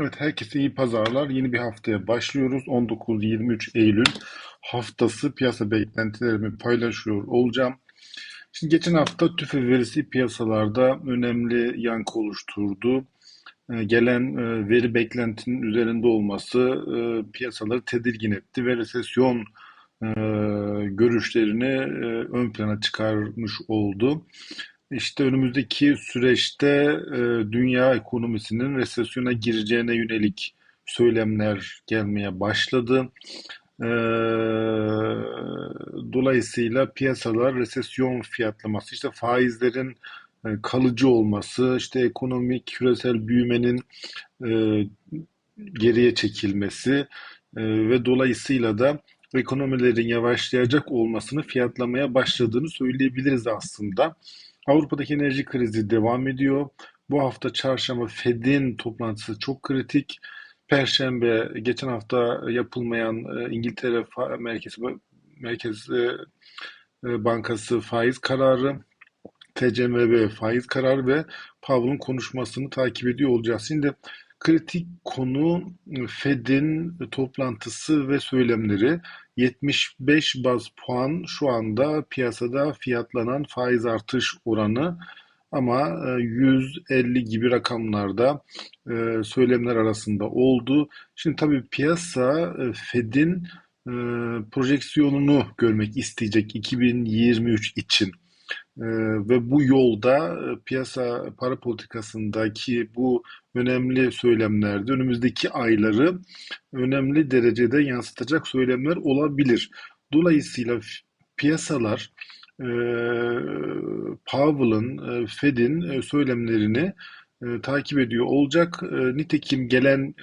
Evet, herkese iyi pazarlar. Yeni bir haftaya başlıyoruz. 19-23 Eylül haftası piyasa beklentilerimi paylaşıyor olacağım. Şimdi geçen hafta tüfe verisi piyasalarda önemli yankı oluşturdu. Ee, Gelen e, veri beklentinin üzerinde olması e, piyasaları tedirgin etti ve resesyon e, görüşlerini e, ön plana çıkarmış oldu. İşte önümüzdeki süreçte e, dünya ekonomisinin resesyona gireceğine yönelik söylemler gelmeye başladı. E, dolayısıyla piyasalar resesyon fiyatlaması, işte faizlerin e, kalıcı olması, işte ekonomik küresel büyümenin e, geriye çekilmesi e, ve dolayısıyla da ekonomilerin yavaşlayacak olmasını fiyatlamaya başladığını söyleyebiliriz aslında. Avrupa'daki enerji krizi devam ediyor. Bu hafta çarşamba Fed'in toplantısı çok kritik. Perşembe geçen hafta yapılmayan e, İngiltere Merkez, Merkez e, e, Bankası faiz kararı, TCMB faiz kararı ve Powell'ın konuşmasını takip ediyor olacağız. Şimdi kritik konu Fed'in toplantısı ve söylemleri. 75 baz puan şu anda piyasada fiyatlanan faiz artış oranı ama 150 e, gibi rakamlarda e, söylemler arasında oldu. Şimdi tabii piyasa e, Fed'in projeksiyonunu görmek isteyecek 2023 için. Ee, ve bu yolda e, piyasa para politikasındaki bu önemli söylemlerde önümüzdeki ayları önemli derecede yansıtacak söylemler olabilir. Dolayısıyla piyasalar e, Powell'ın, e, Fed'in e, söylemlerini takip ediyor olacak. Nitekim gelen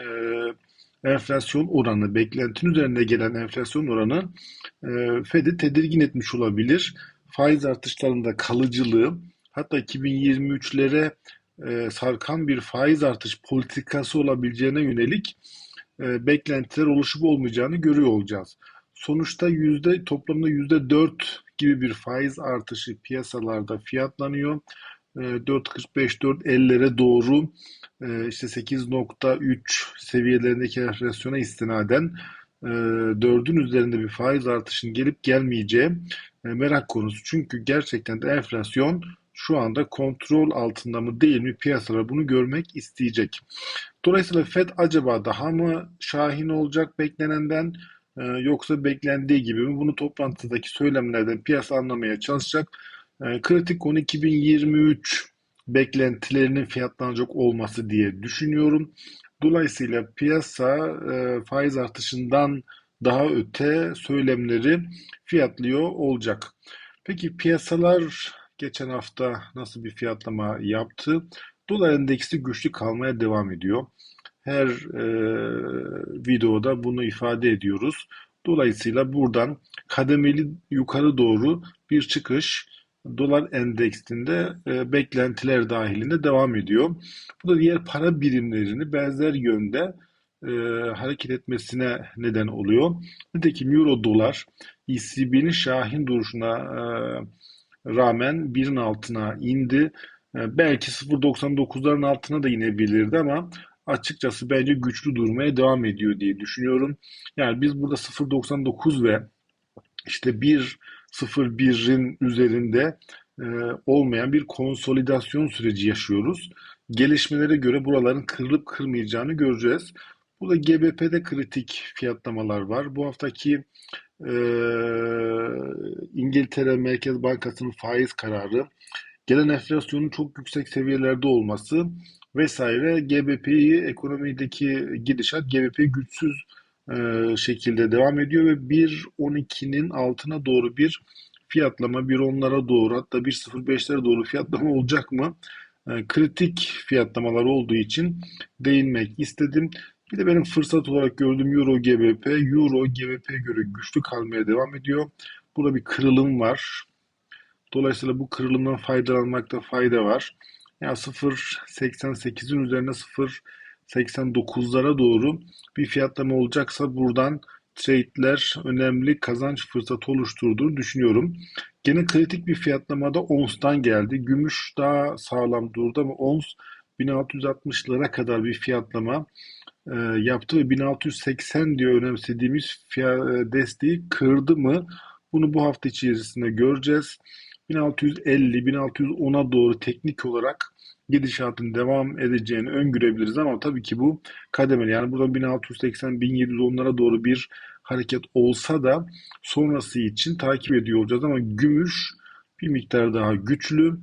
enflasyon oranı, beklentinin üzerinde gelen enflasyon oranı Fed'i tedirgin etmiş olabilir faiz artışlarında kalıcılığı hatta 2023'lere e, sarkan bir faiz artış politikası olabileceğine yönelik e, beklentiler oluşup olmayacağını görüyor olacağız. Sonuçta yüzde toplamda yüzde dört gibi bir faiz artışı piyasalarda fiyatlanıyor. E, 4.45-4.50'lere doğru e, işte 8.3 seviyelerindeki enflasyona istinaden e, 4'ün üzerinde bir faiz artışının gelip gelmeyeceği e, merak konusu. Çünkü gerçekten de enflasyon şu anda kontrol altında mı değil mi piyasalar bunu görmek isteyecek. Dolayısıyla Fed acaba daha mı şahin olacak beklenenden e, yoksa beklendiği gibi mi? Bunu toplantıdaki söylemlerden piyasa anlamaya çalışacak. E, kritik konu 2023 beklentilerinin fiyatlanacak olması diye düşünüyorum. Dolayısıyla piyasa faiz artışından daha öte söylemleri fiyatlıyor olacak. Peki piyasalar geçen hafta nasıl bir fiyatlama yaptı? Dolar endeksi güçlü kalmaya devam ediyor. Her e, videoda bunu ifade ediyoruz. Dolayısıyla buradan kademeli yukarı doğru bir çıkış dolar endeksinde e, beklentiler dahilinde devam ediyor. Bu da diğer para birimlerini benzer yönde e, hareket etmesine neden oluyor. Nitekim euro dolar ECB'nin şahin duruşuna e, rağmen birin altına indi. E, belki 0.99'ların altına da inebilirdi ama açıkçası bence güçlü durmaya devam ediyor diye düşünüyorum. Yani biz burada 0.99 ve işte 1.01'in üzerinde e, olmayan bir konsolidasyon süreci yaşıyoruz. Gelişmelere göre buraların kırılıp kırmayacağını göreceğiz. Burada GBP'de kritik fiyatlamalar var. Bu haftaki e, İngiltere Merkez Bankası'nın faiz kararı, gelen enflasyonun çok yüksek seviyelerde olması vesaire GBP'yi ekonomideki gidişat GBP güçsüz e, şekilde devam ediyor ve 1.12'nin altına doğru bir fiyatlama, 1.10'lara doğru hatta 1.05'lere doğru fiyatlama olacak mı? E, kritik fiyatlamalar olduğu için değinmek istedim. Bir de benim fırsat olarak gördüğüm Euro GBP. Euro GBP'ye göre güçlü kalmaya devam ediyor. Burada bir kırılım var. Dolayısıyla bu kırılımdan faydalanmakta fayda var. Yani 0.88'in üzerine 0.89'lara doğru bir fiyatlama olacaksa buradan trade'ler önemli kazanç fırsatı oluşturduğunu düşünüyorum. Gene kritik bir fiyatlamada ONS'tan geldi. Gümüş daha sağlam durdu ama ONS 1660'lara kadar bir fiyatlama e, yaptı ve 1680 diye önemsediğimiz e, desteği kırdı mı? Bunu bu hafta içerisinde göreceğiz. 1650-1610'a doğru teknik olarak gidişatın devam edeceğini öngörebiliriz ama tabii ki bu kademeli. Yani burada 1680-1710'lara doğru bir hareket olsa da sonrası için takip ediyor olacağız ama gümüş bir miktar daha güçlü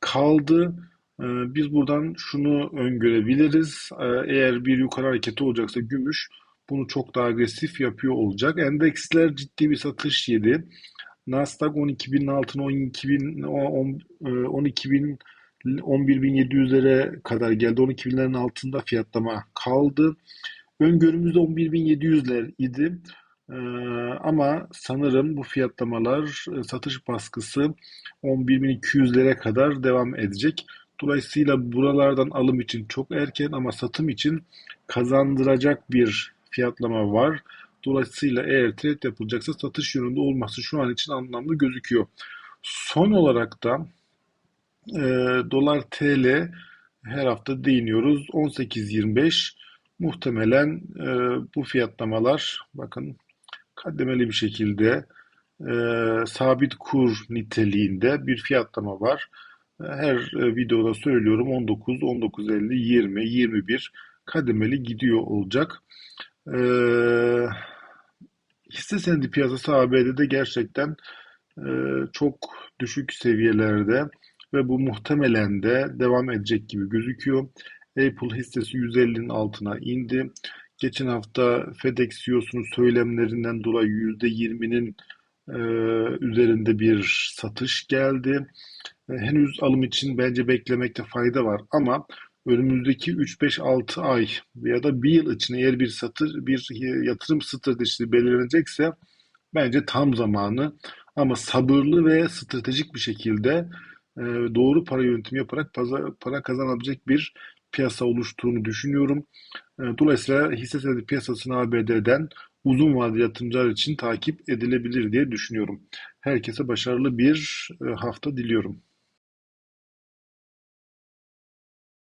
kaldı. Ee, Biz buradan şunu öngörebiliriz. Ee, Eğer bir yukarı hareketi olacaksa gümüş bunu çok daha agresif yapıyor olacak. Endeksler ciddi bir satış yedi. Nasdaq 12.000'in altına 12.000 on- e, 12.000 11.700'lere kadar geldi. 12.000'lerin altında fiyatlama kaldı. Öngörümüz de 11.700'ler idi. Ee, ama sanırım bu fiyatlamalar, e, satış baskısı 11.200'lere kadar devam edecek. Dolayısıyla buralardan alım için çok erken ama satım için kazandıracak bir fiyatlama var. Dolayısıyla eğer trade yapılacaksa satış yönünde olması şu an için anlamlı gözüküyor. Son olarak da e, dolar TL her hafta değiniyoruz. 18.25 muhtemelen e, bu fiyatlamalar bakın kademeli bir şekilde e, sabit kur niteliğinde bir fiyatlama var. Her e, videoda söylüyorum 19, 19.50, 20, 21 kademeli gidiyor olacak. E, hisse senedi piyasası ABD'de gerçekten e, çok düşük seviyelerde ve bu muhtemelen de devam edecek gibi gözüküyor. Apple hissesi 150'nin altına indi. Geçen hafta FedEx CEO'sunun söylemlerinden dolayı %20'nin e, üzerinde bir satış geldi. E, henüz alım için bence beklemekte fayda var ama önümüzdeki 3-5-6 ay ya da bir yıl için eğer bir satır bir yatırım stratejisi belirlenecekse bence tam zamanı ama sabırlı ve stratejik bir şekilde e, doğru para yönetimi yaparak paza- para kazanabilecek bir piyasa oluştuğunu düşünüyorum. E, Dolayısıyla hisse senedi piyasasını ABD'den uzun vadeli yatırımcılar için takip edilebilir diye düşünüyorum. Herkese başarılı bir e, hafta diliyorum.